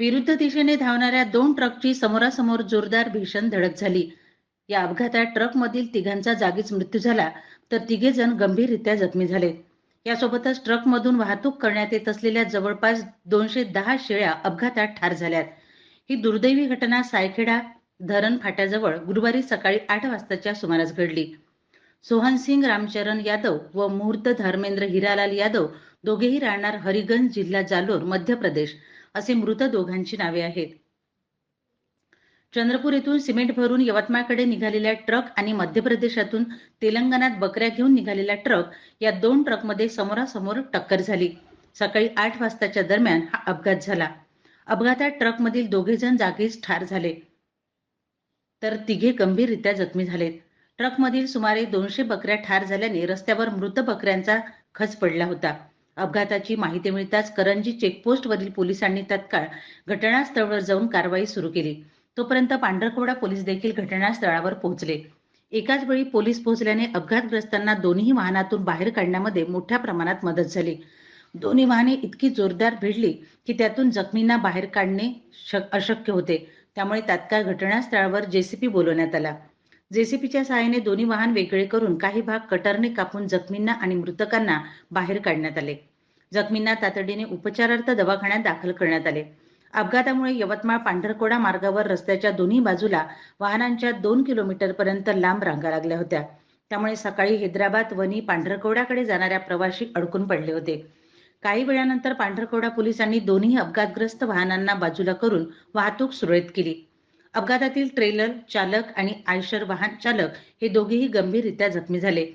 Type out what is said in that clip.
विरुद्ध दिशेने धावणाऱ्या दोन ट्रकची समोरासमोर जोरदार भीषण धडक झाली. या अपघातात ट्रकमधील तिघांचा जागीच मृत्यू झाला तर तिघे जण गंभीररित्या जखमी झाले. यासोबतच ट्रकमधून वाहतूक करण्यात येत असलेल्या जवळपास दोनशे दहा शेळ्या अपघातात ठार झाल्यात. ही दुर्दैवी घटना सायखेडा धरण फाट्याजवळ गुरुवारी सकाळी आठ वाजताच्या सुमारास घडली. सोहन सिंग रामचरण यादव व मुहूर्त धर्मेंद्र हिरालाल यादव दोघेही राहणार हरिगंज जिल्हा जालोर मध्य प्रदेश. असे मृत दोघांची नावे आहेत. चंद्रपूर येथून सिमेंट भरून यवतमाळकडे निघालेल्या ट्रक आणि मध्य प्रदेशातून तेलंगणात बकऱ्या घेऊन निघालेला ट्रक या दोन ट्रकमध्ये समोरासमोर टक्कर झाली. सकाळी आठ वाजताच्या दरम्यान हा अपघात झाला. अपघातात ट्रकमधील दोघे जण जागीच ठार झाले. तर तिघे गंभीररित्या जखमी झालेत. ट्रकमधील सुमारे दोनशे बकऱ्या ठार झाल्याने रस्त्यावर मृत बकऱ्यांचा खच पडला होता. अपघाताची माहिती मिळताच करंजी चेकपोस्टवरील पोलिसांनी तत्काळ घटनास्थळावर जाऊन कारवाई सुरू केली. तोपर्यंत पांढरकोडा पोलीस देखील घटनास्थळावर पोहोचले. एकाच वेळी पोलीस पोहोचल्याने अपघातग्रस्तांना दोन्ही वाहनातून बाहेर काढण्यामध्ये मोठ्या प्रमाणात मदत झाली. दोन्ही वाहने इतकी जोरदार भिडली की त्यातून जखमींना बाहेर काढणे अशक्य होते. त्यामुळे तात्काळ घटनास्थळावर जेसीपी बोलवण्यात आला. जेसीपीच्या सहाय्याने दोन्ही वाहन वेगळे करून काही भाग कटरने कापून जखमींना आणि मृतकांना बाहेर काढण्यात आले. जखमींना तातडीने उपचारार्थ दवाखान्यात दाखल करण्यात आले. अपघातामुळे यवतमाळ पांढरकोडा मार्गावर रस्त्याच्या दोन्ही बाजूला वाहनांच्या दोन किलोमीटर पर्यंत लांब रांगा लागल्या होत्या. त्यामुळे सकाळी हैदराबाद वनी पांढरकोड्याकडे जाणाऱ्या प्रवाशी अडकून पडले होते. काही वेळानंतर पांढरकोडा पोलिसांनी दोन्ही अपघातग्रस्त वाहनांना बाजूला करून वाहतूक सुरळीत केली. अपघातातील ट्रेलर चालक आणि आयशर वाहन चालक हे दोघेही गंभीररित्या जखमी झाले.